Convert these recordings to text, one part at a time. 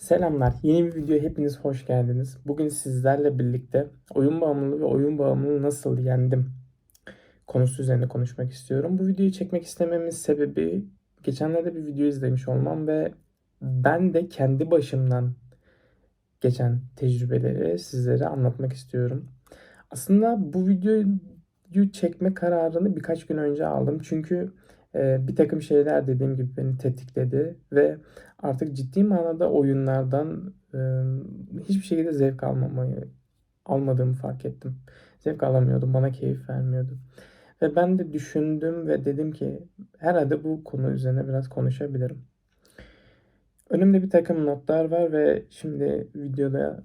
Selamlar. Yeni bir videoya hepiniz hoş geldiniz. Bugün sizlerle birlikte oyun bağımlılığı ve oyun bağımlılığı nasıl yendim konusu üzerine konuşmak istiyorum. Bu videoyu çekmek istememin sebebi geçenlerde bir video izlemiş olmam ve ben de kendi başımdan geçen tecrübeleri sizlere anlatmak istiyorum. Aslında bu videoyu çekme kararını birkaç gün önce aldım. Çünkü bir takım şeyler dediğim gibi beni tetikledi ve artık ciddi manada oyunlardan hiçbir şekilde zevk almamayı almadığımı fark ettim. Zevk alamıyordum, bana keyif vermiyordu. Ve ben de düşündüm ve dedim ki herhalde bu konu üzerine biraz konuşabilirim. Önümde bir takım notlar var ve şimdi videoda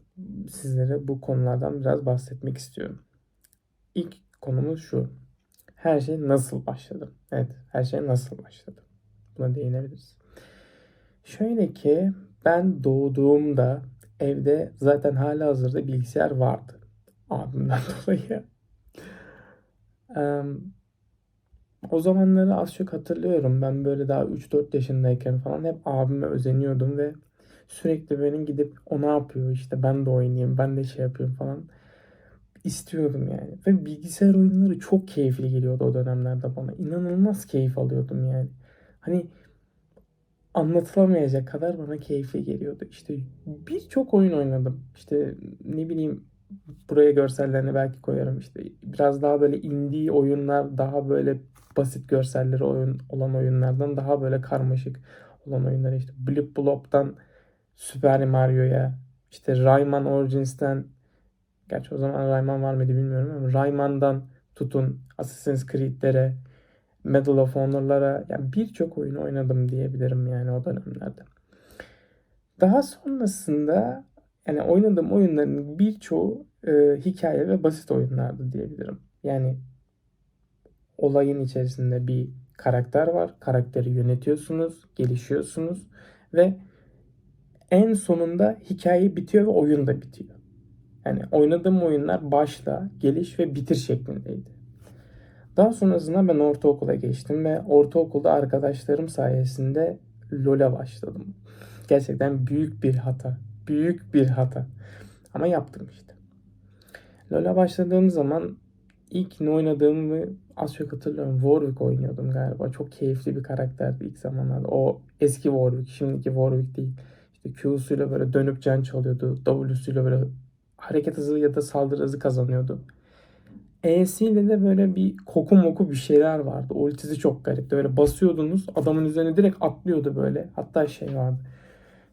sizlere bu konulardan biraz bahsetmek istiyorum. İlk konumuz şu. Her şey nasıl başladı? Evet, her şey nasıl başladı? Buna değinebiliriz. Şöyle ki ben doğduğumda evde zaten hala hazırda bilgisayar vardı. Abimden dolayı. O zamanları az çok hatırlıyorum. Ben böyle daha 3-4 yaşındayken falan hep abime özeniyordum ve sürekli benim gidip o ne yapıyor işte ben de oynayayım ben de şey yapıyorum falan istiyordum yani. Ve bilgisayar oyunları çok keyifli geliyordu o dönemlerde bana. İnanılmaz keyif alıyordum yani. Hani anlatılamayacak kadar bana keyifli geliyordu. İşte birçok oyun oynadım. İşte ne bileyim buraya görsellerini belki koyarım. İşte biraz daha böyle indie oyunlar, daha böyle basit görselleri oyun olan oyunlardan daha böyle karmaşık olan oyunlar işte Blip Blop'tan Super Mario'ya işte Rayman Origins'ten gerçi o zaman Rayman var mıydı bilmiyorum ama Rayman'dan tutun Assassin's Creed'lere Medal of Honor'lara yani birçok oyun oynadım diyebilirim yani o dönemlerde. Daha sonrasında yani oynadığım oyunların birçoğu e, hikaye ve basit oyunlardı diyebilirim. Yani olayın içerisinde bir karakter var. Karakteri yönetiyorsunuz, gelişiyorsunuz ve en sonunda hikaye bitiyor ve oyun da bitiyor. Yani oynadığım oyunlar başla, geliş ve bitir şeklindeydi. Daha sonrasında ben ortaokula geçtim ve ortaokulda arkadaşlarım sayesinde LoL'e başladım. Gerçekten büyük bir hata. Büyük bir hata. Ama yaptım işte. LoL'e başladığım zaman ilk ne oynadığımı az çok hatırlıyorum. Warwick oynuyordum galiba. Çok keyifli bir karakterdi ilk zamanlarda. O eski Warwick, şimdiki Warwick değil. İşte Q'suyla böyle dönüp can çalıyordu. W'suyla böyle hareket hızı ya da saldırı hızı kazanıyordu. E'siyle de böyle bir koku moku bir şeyler vardı. Ultisi çok garipti. Böyle basıyordunuz adamın üzerine direkt atlıyordu böyle. Hatta şey vardı.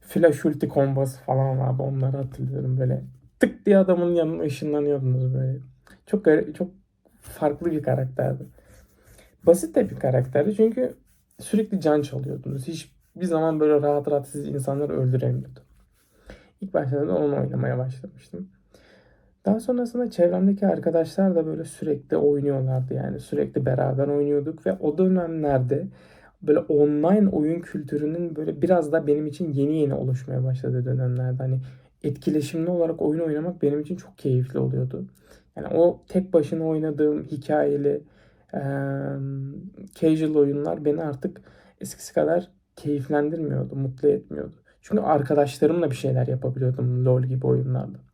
Flash ulti kombası falan vardı. Onları hatırlıyorum böyle. Tık diye adamın yanına ışınlanıyordunuz böyle. Çok garip, çok farklı bir karakterdi. Basit de bir karakterdi çünkü sürekli can çalıyordunuz. Hiçbir zaman böyle rahat rahat siz insanları öldüremiyordu. İlk başta da onu oynamaya başlamıştım. Daha sonrasında çevremdeki arkadaşlar da böyle sürekli oynuyorlardı yani sürekli beraber oynuyorduk ve o dönemlerde böyle online oyun kültürünün böyle biraz da benim için yeni yeni oluşmaya başladığı dönemlerde hani etkileşimli olarak oyun oynamak benim için çok keyifli oluyordu. Yani o tek başına oynadığım hikayeli e, casual oyunlar beni artık eskisi kadar keyiflendirmiyordu, mutlu etmiyordu. Çünkü arkadaşlarımla bir şeyler yapabiliyordum LoL gibi oyunlarda.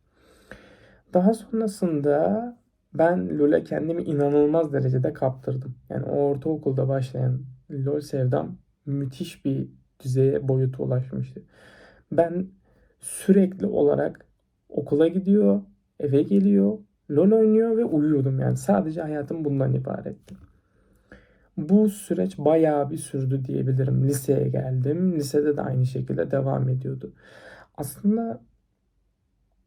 Daha sonrasında ben LoL'e kendimi inanılmaz derecede kaptırdım. Yani o ortaokulda başlayan LoL sevdam müthiş bir düzeye boyuta ulaşmıştı. Ben sürekli olarak okula gidiyor, eve geliyor, LoL oynuyor ve uyuyordum yani. Sadece hayatım bundan ibaretti. Bu süreç bayağı bir sürdü diyebilirim. Liseye geldim. Lisede de aynı şekilde devam ediyordu. Aslında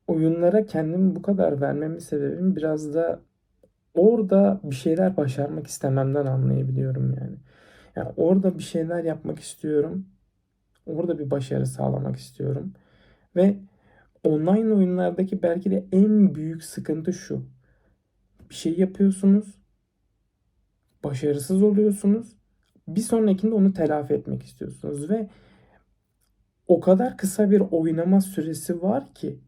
oyunlara kendimi bu kadar vermemin sebebim biraz da orada bir şeyler başarmak istememden anlayabiliyorum yani. Yani orada bir şeyler yapmak istiyorum. Orada bir başarı sağlamak istiyorum. Ve online oyunlardaki belki de en büyük sıkıntı şu. Bir şey yapıyorsunuz. Başarısız oluyorsunuz. Bir sonrakinde onu telafi etmek istiyorsunuz ve o kadar kısa bir oynama süresi var ki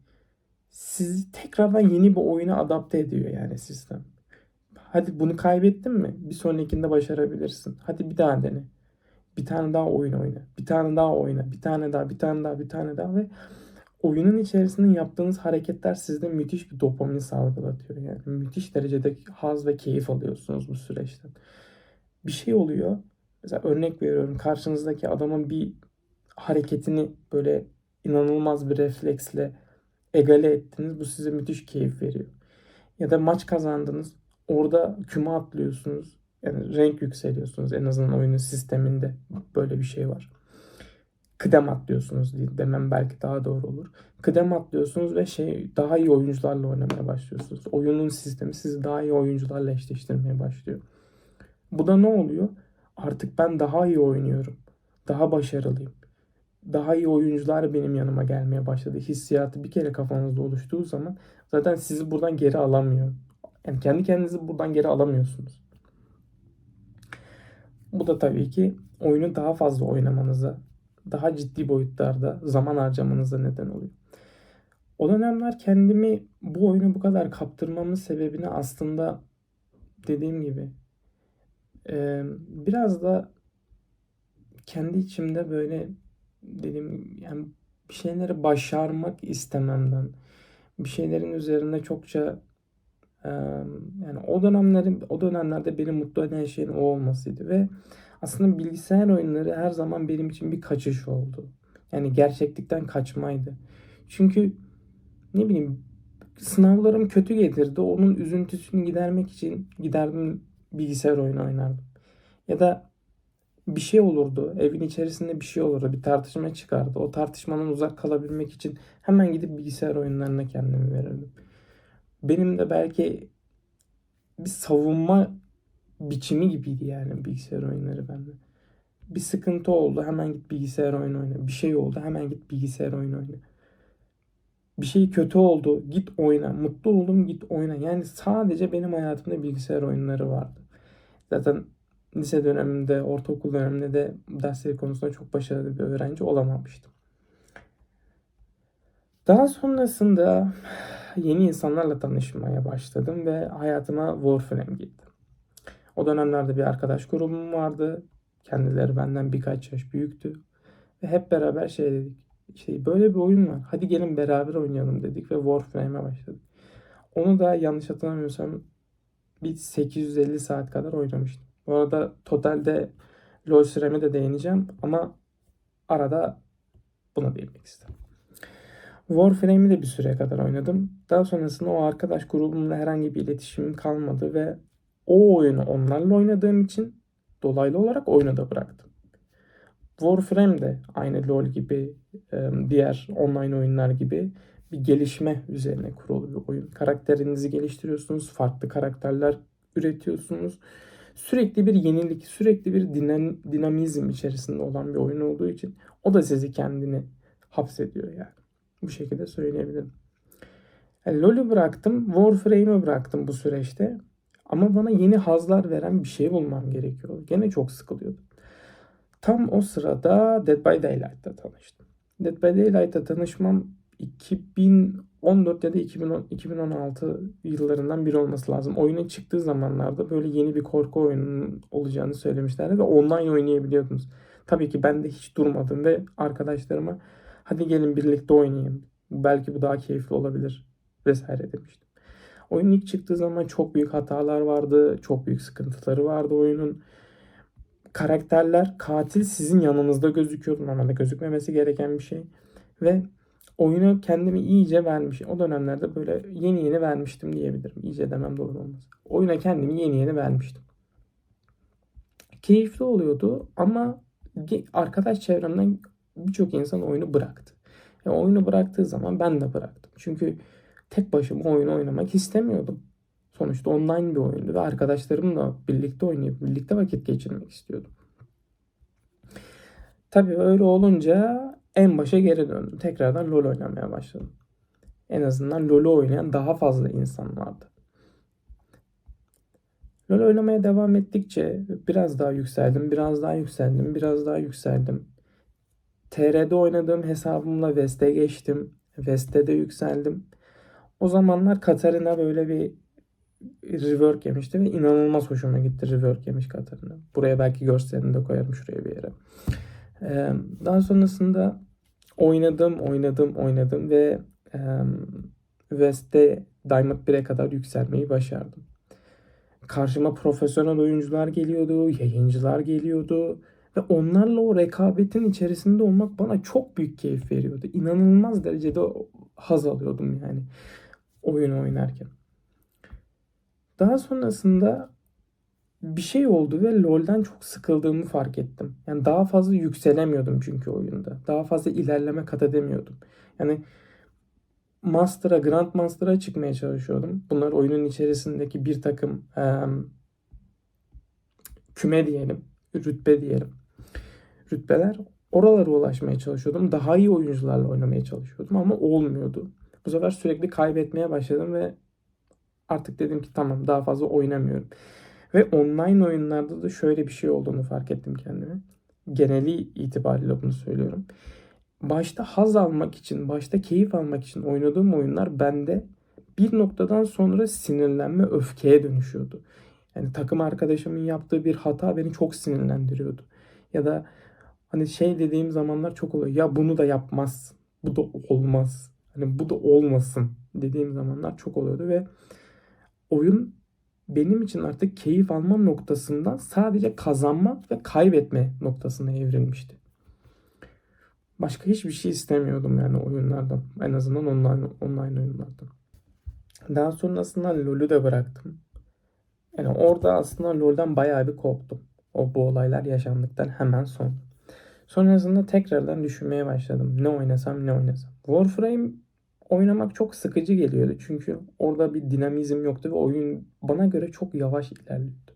sizi tekrardan yeni bir oyuna adapte ediyor yani sistem. Hadi bunu kaybettin mi? Bir sonrakinde başarabilirsin. Hadi bir daha dene. Bir tane daha oyun oyna. Bir tane daha oyna. Bir tane daha, bir tane daha, bir tane daha ve oyunun içerisinde yaptığınız hareketler sizde müthiş bir dopamin salgılatıyor. Yani müthiş derecede haz ve keyif alıyorsunuz bu süreçten. Bir şey oluyor. Mesela örnek veriyorum karşınızdaki adamın bir hareketini böyle inanılmaz bir refleksle egale ettiniz. Bu size müthiş keyif veriyor. Ya da maç kazandınız. Orada küme atlıyorsunuz. Yani renk yükseliyorsunuz. En azından oyunun sisteminde böyle bir şey var. Kıdem atlıyorsunuz diye demem belki daha doğru olur. Kıdem atlıyorsunuz ve şey daha iyi oyuncularla oynamaya başlıyorsunuz. Oyunun sistemi sizi daha iyi oyuncularla eşleştirmeye başlıyor. Bu da ne oluyor? Artık ben daha iyi oynuyorum. Daha başarılıyım. Daha iyi oyuncular benim yanıma gelmeye başladı. Hissiyatı bir kere kafanızda oluştuğu zaman zaten sizi buradan geri alamıyor. Yani kendi kendinizi buradan geri alamıyorsunuz. Bu da tabii ki oyunu daha fazla oynamanıza, daha ciddi boyutlarda zaman harcamanıza neden oluyor. O dönemler kendimi bu oyunu bu kadar kaptırmamın sebebini aslında dediğim gibi biraz da kendi içimde böyle dedim yani bir şeyleri başarmak istememden bir şeylerin üzerinde çokça yani o dönemlerin o dönemlerde beni mutlu eden şeyin o olmasıydı ve aslında bilgisayar oyunları her zaman benim için bir kaçış oldu. Yani gerçeklikten kaçmaydı. Çünkü ne bileyim sınavlarım kötü gelirdi. Onun üzüntüsünü gidermek için giderdim bilgisayar oyunu oynardım. Ya da bir şey olurdu. Evin içerisinde bir şey olurdu. Bir tartışma çıkardı. O tartışmadan uzak kalabilmek için hemen gidip bilgisayar oyunlarına kendimi verirdim. Benim de belki bir savunma biçimi gibiydi yani bilgisayar oyunları bende. Bir sıkıntı oldu hemen git bilgisayar oyunu oyna. Bir şey oldu hemen git bilgisayar oyunu oyna. Bir şey kötü oldu git oyna. Mutlu oldum git oyna. Yani sadece benim hayatımda bilgisayar oyunları vardı. Zaten lise döneminde, ortaokul döneminde de dersleri konusunda çok başarılı bir öğrenci olamamıştım. Daha sonrasında yeni insanlarla tanışmaya başladım ve hayatıma Warframe girdi. O dönemlerde bir arkadaş grubum vardı. Kendileri benden birkaç yaş büyüktü. Ve hep beraber şey dedik. Şey, böyle bir oyun var. Hadi gelin beraber oynayalım dedik ve Warframe'e başladık. Onu da yanlış hatırlamıyorsam bir 850 saat kadar oynamıştım. Bu arada totalde LoL süreme de değineceğim ama arada buna değinmek istedim. Warframe'i de bir süre kadar oynadım. Daha sonrasında o arkadaş grubumla herhangi bir iletişimim kalmadı ve o oyunu onlarla oynadığım için dolaylı olarak oyunu da bıraktım. Warframe de aynı LoL gibi diğer online oyunlar gibi bir gelişme üzerine kurulu bir oyun. Karakterinizi geliştiriyorsunuz, farklı karakterler üretiyorsunuz. Sürekli bir yenilik, sürekli bir dinam, dinamizm içerisinde olan bir oyun olduğu için o da sizi kendini hapsediyor yani. Bu şekilde söyleyebilirim. Yani LoL'ü bıraktım, Warframe'i bıraktım bu süreçte. Ama bana yeni hazlar veren bir şey bulmam gerekiyor. Gene çok sıkılıyordum. Tam o sırada Dead by Daylight'ta tanıştım. Dead by Daylight'ta tanışmam 2014 ya da 2010, 2016 yıllarından biri olması lazım. Oyunun çıktığı zamanlarda böyle yeni bir korku oyununun olacağını söylemişlerdi ve online oynayabiliyordunuz. Tabii ki ben de hiç durmadım ve arkadaşlarıma hadi gelin birlikte oynayalım. Belki bu daha keyifli olabilir vesaire demiştim. Oyun ilk çıktığı zaman çok büyük hatalar vardı. Çok büyük sıkıntıları vardı oyunun. Karakterler katil sizin yanınızda gözüküyordu. Normalde gözükmemesi gereken bir şey. Ve oyunu kendimi iyice vermiş. O dönemlerde böyle yeni yeni vermiştim diyebilirim. İyice demem doğru olmaz. Oyuna kendimi yeni yeni vermiştim. Keyifli oluyordu ama arkadaş çevremden birçok insan oyunu bıraktı. Yani oyunu bıraktığı zaman ben de bıraktım. Çünkü tek başıma oyun oynamak istemiyordum. Sonuçta online bir oyundu ve arkadaşlarımla birlikte oynayıp birlikte vakit geçirmek istiyordum. Tabii öyle olunca en başa geri döndüm. Tekrardan LoL oynamaya başladım. En azından LoL'ü oynayan daha fazla insan vardı. LoL oynamaya devam ettikçe biraz daha yükseldim, biraz daha yükseldim, biraz daha yükseldim. TR'de oynadığım hesabımla West'e geçtim. West'te de yükseldim. O zamanlar Katarina böyle bir rework yemişti ve inanılmaz hoşuma gitti rework yemiş Katarina. Buraya belki görselini de koyarım şuraya bir yere. Ee, daha sonrasında Oynadım, oynadım, oynadım ve e, West'te Diamond 1'e kadar yükselmeyi başardım. Karşıma profesyonel oyuncular geliyordu, yayıncılar geliyordu ve onlarla o rekabetin içerisinde olmak bana çok büyük keyif veriyordu. İnanılmaz derecede haz alıyordum yani oyun oynarken. Daha sonrasında bir şey oldu ve LoL'den çok sıkıldığımı fark ettim. Yani daha fazla yükselemiyordum çünkü oyunda. Daha fazla ilerleme kat edemiyordum. Yani Master'a, Grand Master'a çıkmaya çalışıyordum. Bunlar oyunun içerisindeki bir takım e, küme diyelim, rütbe diyelim. Rütbeler. Oralara ulaşmaya çalışıyordum. Daha iyi oyuncularla oynamaya çalışıyordum ama olmuyordu. Bu sefer sürekli kaybetmeye başladım ve artık dedim ki tamam daha fazla oynamıyorum. Ve online oyunlarda da şöyle bir şey olduğunu fark ettim kendime. Geneli itibariyle bunu söylüyorum. Başta haz almak için, başta keyif almak için oynadığım oyunlar bende bir noktadan sonra sinirlenme, öfkeye dönüşüyordu. Yani takım arkadaşımın yaptığı bir hata beni çok sinirlendiriyordu. Ya da hani şey dediğim zamanlar çok oluyor. Ya bunu da yapmaz. Bu da olmaz. Hani bu da olmasın dediğim zamanlar çok oluyordu ve oyun benim için artık keyif alma noktasından sadece kazanma ve kaybetme noktasına evrilmişti. Başka hiçbir şey istemiyordum yani oyunlardan. En azından online, online oyunlardan. Daha sonrasında LoL'ü de bıraktım. Yani orada aslında LoL'den bayağı bir koptum. O bu olaylar yaşandıktan hemen sonra. Sonrasında tekrardan düşünmeye başladım. Ne oynasam ne oynasam. Warframe oynamak çok sıkıcı geliyordu. Çünkü orada bir dinamizm yoktu ve oyun bana göre çok yavaş ilerliyordu.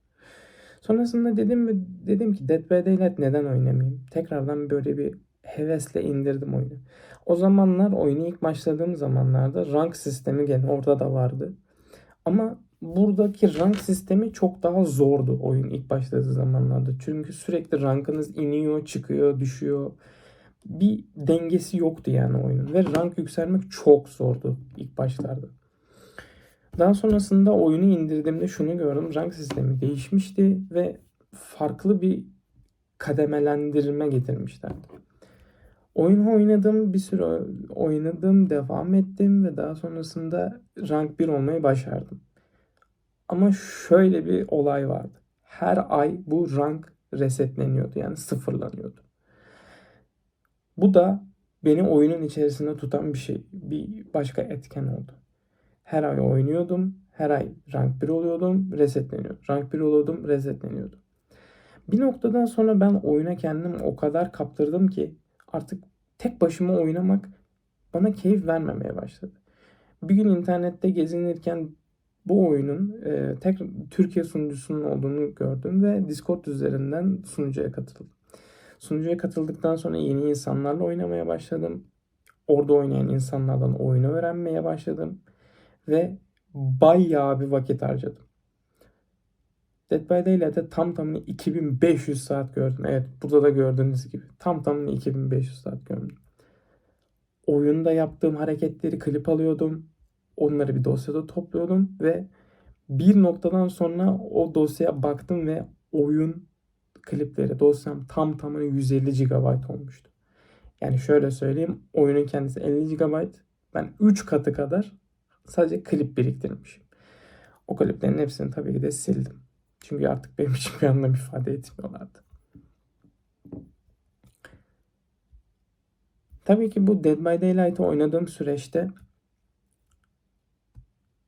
Sonrasında dedim dedim ki Dead by Daylight neden oynamayayım? Tekrardan böyle bir hevesle indirdim oyunu. O zamanlar oyunu ilk başladığım zamanlarda rank sistemi gene orada da vardı. Ama buradaki rank sistemi çok daha zordu oyun ilk başladığı zamanlarda. Çünkü sürekli rankınız iniyor, çıkıyor, düşüyor bir dengesi yoktu yani oyunun ve rank yükselmek çok zordu ilk başlarda. Daha sonrasında oyunu indirdiğimde şunu gördüm. Rank sistemi değişmişti ve farklı bir kademelendirme getirmişlerdi. Oyunu oynadım, bir süre oynadım, devam ettim ve daha sonrasında rank 1 olmayı başardım. Ama şöyle bir olay vardı. Her ay bu rank resetleniyordu yani sıfırlanıyordu. Bu da beni oyunun içerisinde tutan bir şey, bir başka etken oldu. Her ay oynuyordum, her ay rank 1 oluyordum, resetleniyordum. Rank 1 oluyordum, resetleniyordum. Bir noktadan sonra ben oyuna kendimi o kadar kaptırdım ki artık tek başıma oynamak bana keyif vermemeye başladı. Bir gün internette gezinirken bu oyunun e, tek Türkiye sunucusunun olduğunu gördüm ve Discord üzerinden sunucuya katıldım. Sunucuya katıldıktan sonra yeni insanlarla oynamaya başladım. Orada oynayan insanlardan oyunu öğrenmeye başladım. Ve bayağı bir vakit harcadım. Dead by Daylight'te tam tamına 2500 saat gördüm. Evet burada da gördüğünüz gibi. Tam tamına 2500 saat gördüm. Oyunda yaptığım hareketleri klip alıyordum. Onları bir dosyada topluyordum ve bir noktadan sonra o dosyaya baktım ve oyun klipleri dosyam tam tamına 150 GB olmuştu. Yani şöyle söyleyeyim oyunun kendisi 50 GB ben 3 katı kadar sadece klip biriktirmişim. O kliplerin hepsini tabii ki de sildim. Çünkü artık benim için bir anlam ifade etmiyorlardı. Tabii ki bu Dead by Daylight'ı oynadığım süreçte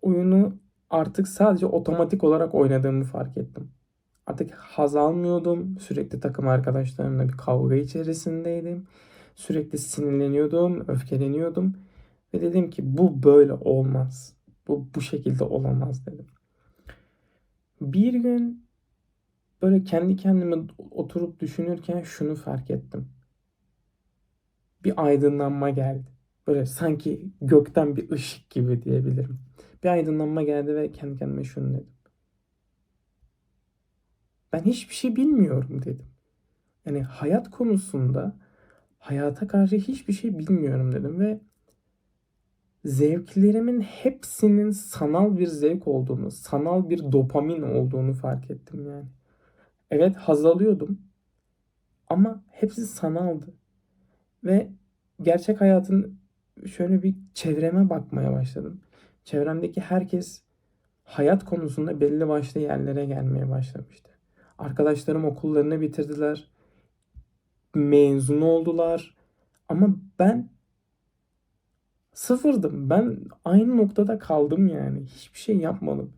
oyunu artık sadece otomatik olarak oynadığımı fark ettim. Artık haz almıyordum. Sürekli takım arkadaşlarımla bir kavga içerisindeydim. Sürekli sinirleniyordum, öfkeleniyordum. Ve dedim ki bu böyle olmaz. Bu bu şekilde olamaz dedim. Bir gün böyle kendi kendime oturup düşünürken şunu fark ettim. Bir aydınlanma geldi. Böyle sanki gökten bir ışık gibi diyebilirim. Bir aydınlanma geldi ve kendi kendime şunu dedim. Ben hiçbir şey bilmiyorum dedim. Yani hayat konusunda hayata karşı hiçbir şey bilmiyorum dedim ve zevklerimin hepsinin sanal bir zevk olduğunu, sanal bir dopamin olduğunu fark ettim yani. Evet haz alıyordum ama hepsi sanaldı. Ve gerçek hayatın şöyle bir çevreme bakmaya başladım. Çevremdeki herkes hayat konusunda belli başlı yerlere gelmeye başlamıştı. Arkadaşlarım okullarını bitirdiler. Mezun oldular. Ama ben sıfırdım. Ben aynı noktada kaldım yani. Hiçbir şey yapmadım.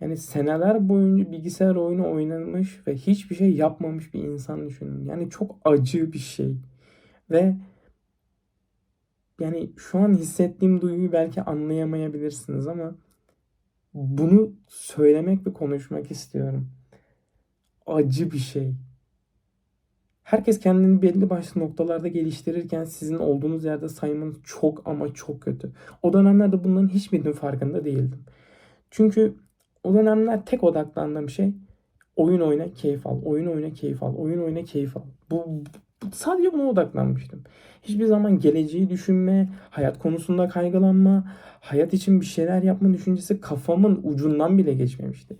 Yani seneler boyunca bilgisayar oyunu oynamış ve hiçbir şey yapmamış bir insan düşünün. Yani çok acı bir şey. Ve yani şu an hissettiğim duyguyu belki anlayamayabilirsiniz ama bunu söylemek ve konuşmak istiyorum. Acı bir şey. Herkes kendini belli başlı noktalarda geliştirirken sizin olduğunuz yerde saymanız çok ama çok kötü. O dönemlerde bunların hiçbirinin farkında değildim. Çünkü o dönemler tek odaklandığım şey oyun oyna keyif al, oyun oyna keyif al, oyun oyna keyif al. Bu, bu sadece buna odaklanmıştım. Hiçbir zaman geleceği düşünme, hayat konusunda kaygılanma, hayat için bir şeyler yapma düşüncesi kafamın ucundan bile geçmemişti.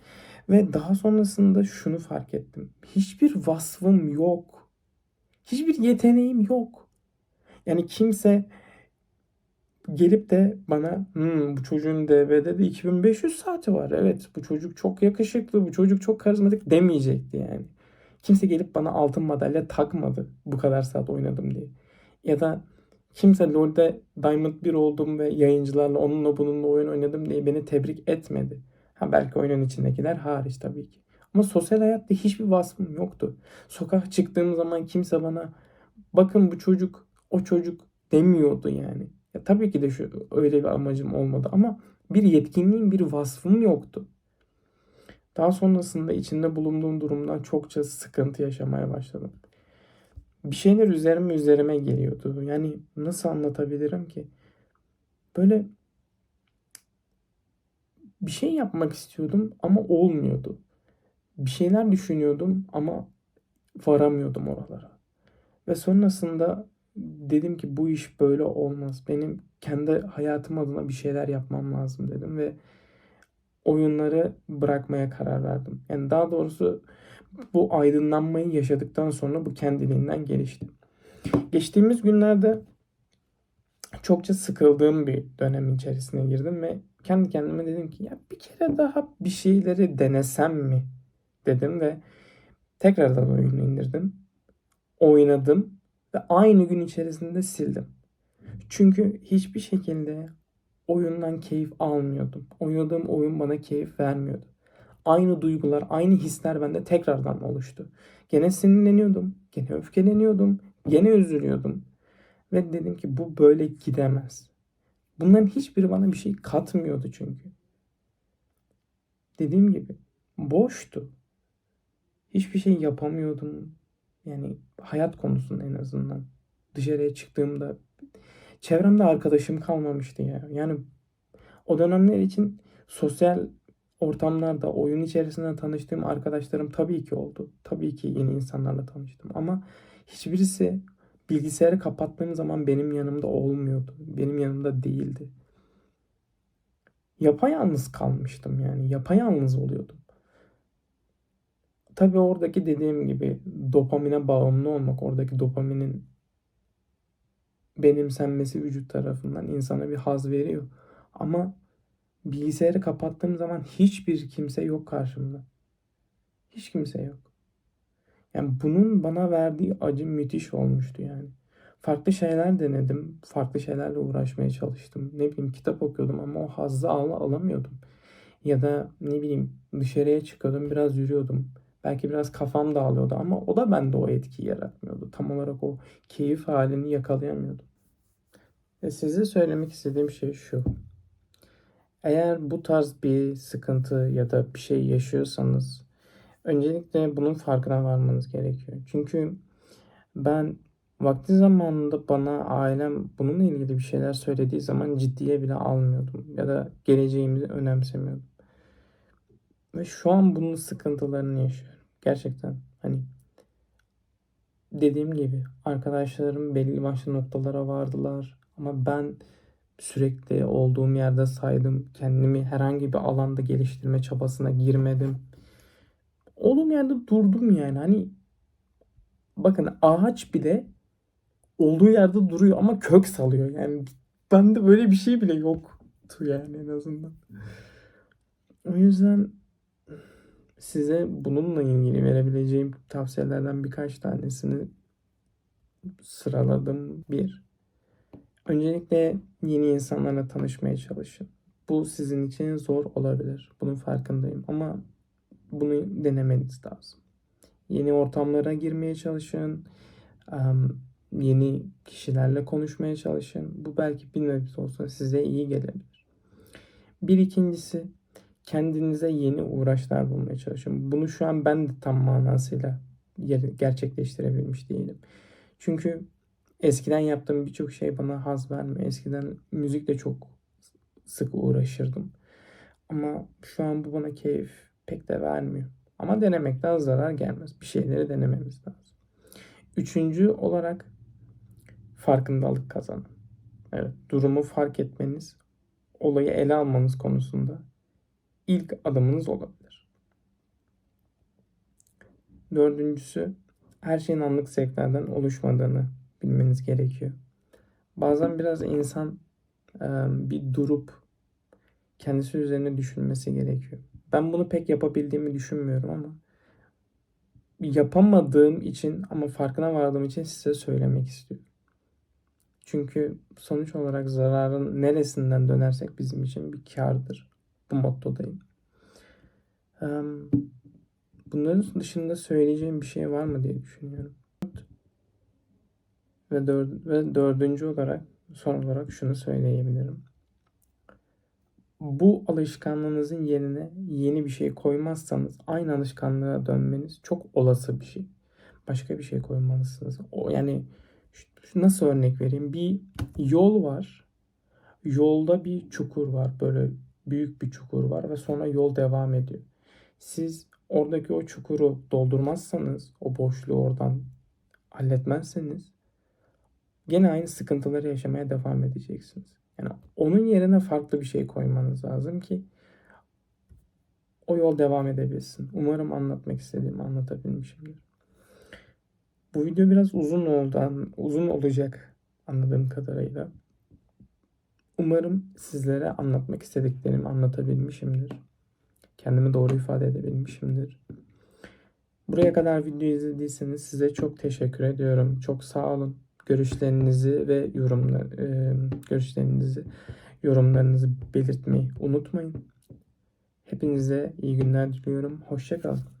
Ve daha sonrasında şunu fark ettim. Hiçbir vasfım yok. Hiçbir yeteneğim yok. Yani kimse gelip de bana hmm, bu çocuğun DB'de de 2500 saati var. Evet bu çocuk çok yakışıklı, bu çocuk çok karizmatik demeyecekti yani. Kimse gelip bana altın madalya takmadı bu kadar saat oynadım diye. Ya da kimse LoL'de Diamond 1 oldum ve yayıncılarla onunla bununla oyun oynadım diye beni tebrik etmedi. Ha belki oyunun içindekiler hariç tabii ki. Ama sosyal hayatta hiçbir vasfım yoktu. Sokağa çıktığım zaman kimse bana bakın bu çocuk o çocuk demiyordu yani. Ya tabii ki de şu öyle bir amacım olmadı ama bir yetkinliğim, bir vasfım yoktu. Daha sonrasında içinde bulunduğum durumdan çokça sıkıntı yaşamaya başladım. Bir şeyler üzerime üzerime geliyordu. Yani nasıl anlatabilirim ki? Böyle bir şey yapmak istiyordum ama olmuyordu. Bir şeyler düşünüyordum ama varamıyordum oralara. Ve sonrasında dedim ki bu iş böyle olmaz. Benim kendi hayatım adına bir şeyler yapmam lazım dedim ve oyunları bırakmaya karar verdim. Yani daha doğrusu bu aydınlanmayı yaşadıktan sonra bu kendiliğinden gelişti. Geçtiğimiz günlerde çokça sıkıldığım bir dönem içerisine girdim ve kendi kendime dedim ki ya bir kere daha bir şeyleri denesem mi dedim ve tekrardan oyunu indirdim. Oynadım ve aynı gün içerisinde sildim. Çünkü hiçbir şekilde oyundan keyif almıyordum. Oynadığım oyun bana keyif vermiyordu. Aynı duygular, aynı hisler bende tekrardan oluştu. Gene sinirleniyordum, gene öfkeleniyordum, gene üzülüyordum. Ve dedim ki bu böyle gidemez. Bunların hiçbiri bana bir şey katmıyordu çünkü. Dediğim gibi boştu. Hiçbir şey yapamıyordum. Yani hayat konusunda en azından. Dışarıya çıktığımda çevremde arkadaşım kalmamıştı ya. Yani o dönemler için sosyal ortamlarda, oyun içerisinde tanıştığım arkadaşlarım tabii ki oldu. Tabii ki yeni insanlarla tanıştım ama hiçbirisi bilgisayarı kapattığım zaman benim yanımda olmuyordu. Benim yanımda değildi. Yapayalnız kalmıştım yani. Yapayalnız oluyordum. Tabii oradaki dediğim gibi dopamine bağımlı olmak, oradaki dopaminin benimsenmesi vücut tarafından insana bir haz veriyor. Ama bilgisayarı kapattığım zaman hiçbir kimse yok karşımda. Hiç kimse yok. Yani bunun bana verdiği acı müthiş olmuştu yani. Farklı şeyler denedim. Farklı şeylerle uğraşmaya çalıştım. Ne bileyim kitap okuyordum ama o hazzı al alamıyordum. Ya da ne bileyim dışarıya çıkıyordum biraz yürüyordum. Belki biraz kafam dağılıyordu ama o da bende o etkiyi yaratmıyordu. Tam olarak o keyif halini yakalayamıyordum. Ve size söylemek istediğim şey şu. Eğer bu tarz bir sıkıntı ya da bir şey yaşıyorsanız öncelikle bunun farkına varmanız gerekiyor. Çünkü ben vakti zamanında bana ailem bununla ilgili bir şeyler söylediği zaman ciddiye bile almıyordum ya da geleceğimizi önemsemiyordum. Ve şu an bunun sıkıntılarını yaşıyorum. Gerçekten hani dediğim gibi arkadaşlarım belli başlı noktalara vardılar ama ben sürekli olduğum yerde saydım. Kendimi herhangi bir alanda geliştirme çabasına girmedim. Olduğum yerde durdum yani. Hani bakın ağaç bile olduğu yerde duruyor ama kök salıyor. Yani bende böyle bir şey bile yoktu yani en azından. O yüzden size bununla ilgili verebileceğim tavsiyelerden birkaç tanesini sıraladım. Bir, öncelikle yeni insanlarla tanışmaya çalışın. Bu sizin için zor olabilir. Bunun farkındayım ama bunu denemeniz lazım. Yeni ortamlara girmeye çalışın. Em, Yeni kişilerle konuşmaya çalışın. Bu belki nebze olsa size iyi gelebilir. Bir ikincisi kendinize yeni uğraşlar bulmaya çalışın. Bunu şu an ben de tam manasıyla ger- gerçekleştirebilmiş değilim. Çünkü eskiden yaptığım birçok şey bana haz vermiyor. Eskiden müzikle çok sık uğraşırdım. Ama şu an bu bana keyif pek de vermiyor. Ama denemekten zarar gelmez. Bir şeyleri denememiz lazım. Üçüncü olarak farkındalık kazanın. Evet, durumu fark etmeniz, olayı ele almanız konusunda ilk adımınız olabilir. Dördüncüsü, her şeyin anlık zevklerden oluşmadığını bilmeniz gerekiyor. Bazen biraz insan bir durup kendisi üzerine düşünmesi gerekiyor. Ben bunu pek yapabildiğimi düşünmüyorum ama yapamadığım için ama farkına vardığım için size söylemek istiyorum. Çünkü sonuç olarak zararın neresinden dönersek bizim için bir kardır. Bu mottodayım. Eee, Bunların dışında söyleyeceğim bir şey var mı diye düşünüyorum. Ve, dör ve dördüncü olarak son olarak şunu söyleyebilirim. Bu alışkanlığınızın yerine yeni bir şey koymazsanız aynı alışkanlığa dönmeniz çok olası bir şey. Başka bir şey koymalısınız. O yani nasıl örnek vereyim? Bir yol var. Yolda bir çukur var. Böyle büyük bir çukur var ve sonra yol devam ediyor. Siz oradaki o çukuru doldurmazsanız, o boşluğu oradan halletmezseniz gene aynı sıkıntıları yaşamaya devam edeceksiniz. Yani onun yerine farklı bir şey koymanız lazım ki o yol devam edebilsin. Umarım anlatmak istediğimi anlatabilmişimdir. Bu video biraz uzun oldu, uzun olacak anladığım kadarıyla. Umarım sizlere anlatmak istediklerimi anlatabilmişimdir. Kendimi doğru ifade edebilmişimdir. Buraya kadar video izlediyseniz size çok teşekkür ediyorum. Çok sağ olun. Görüşlerinizi ve yorumlar e, görüşlerinizi, yorumlarınızı belirtmeyi unutmayın. Hepinize iyi günler diliyorum. Hoşça kalın.